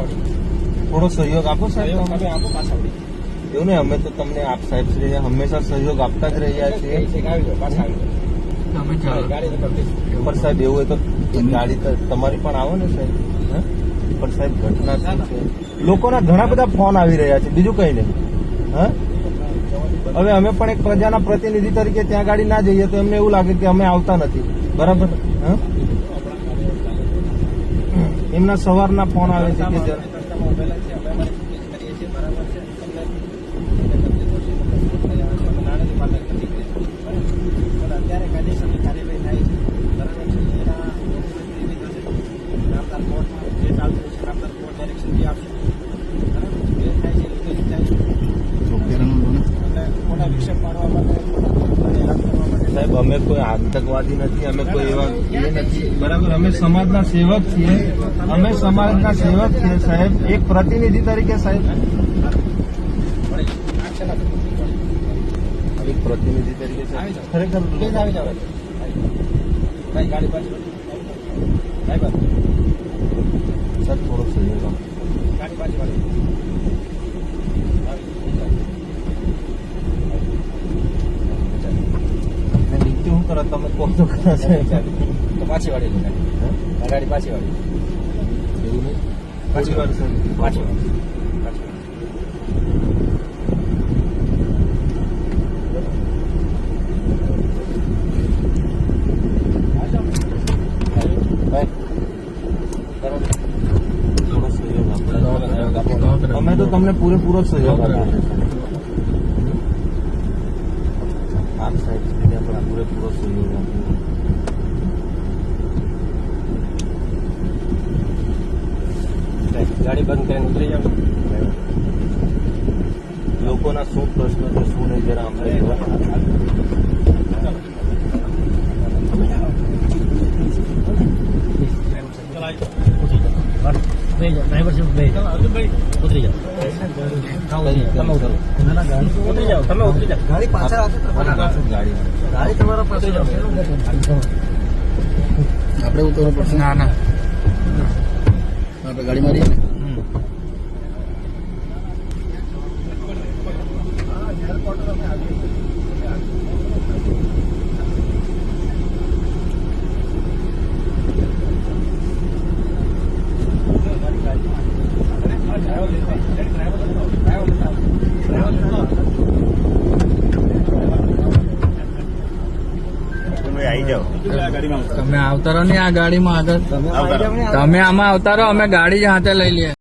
પાછાવડી થોડો સહયોગ આપો સાહેબ તમે. આપો પાછાવડી એવું ને અમે તો તમને આપ સાહેબ શ્રી હંમેશા સહયોગ આપતા જ રહ્યા છીએ. તમે પણ સાહેબ એવું હોય તો ગાડી તમારી પણ આવો ને સાહેબ. હા? પણ સાહેબ ઘટના શું છે? લોકોના ઘણા બધા ફોન આવી રહ્યા છે બીજું કઈ નહીં. હા? હવે અમે પણ એક પ્રજાના પ્રતિનિધિ તરીકે ત્યાં ગાડી ના જઈએ તો એમને એવું લાગે કે અમે આવતા નથી. બરાબર? હા? એમના સવારના ફોન આવે છે કે કોર્ટમાં જે થાય છે લીગલી થાય છે ખોટા વિક્ષેપ પાડવા માટે ખોટા લોકોને હેરાન કરવા માટે સાહેબ અમે કોઈ આતંકવાદી નથી અમે કોઈ એવા એ નથી. બરાબર અમે સમાજના સેવક છીએ. અમે સમાજના સેવક છીએ સાહેબ. એક પ્રતિનિધિ તરીકે સાહેબ. એક પ્રતિનિધિ તરીકે સાહેબ. ખરેખર પ્લીઝ આવી જાઓ? ભાઈ ગાડી પાછી ડ્રાઈવર સાહેબ થોડો સહયોગ આપો. ગાડી પાછી વાળી ને નીચે શું કરો તમે કહો તો ખરા સાહેબ તો પાછી વાળી લો ગાડી હા? આ ગાડી પાછી વાળી એવું નહીં પાછી વાર સાહેબ પાછી વાળી પાછી વાળી ભાઈ બરાબર. થોડો સહયોગ આપો અમે તો તમને પૂરેપૂરો સહયોગ આપીએ આપ સાહેબ શ્રીને પણ પૂરેપૂરો સહયોગ આપીએ ગાડી બંધ કરીને ઉતરી જાવ લોકોના શું પ્રશ્ન છે શું નહીં જરા અમને જવા. ડ્રાઈવર છે ઉતરી જાઓ. તમે ઉતરો ઉતરી જાઓ. ગાડી પાછળ ગાડી. ગાડી તમારા પાસે આપણે ઉતરવું પડશે. ના ના. આપણે ગાડી મારીએ આવી જાઓ. તમે આવતા રહો ને આ ગાડીમાં આગળ. તમે આમાં આવતા રહો અમે ગાડી જ હાથે લઈ લઈએ.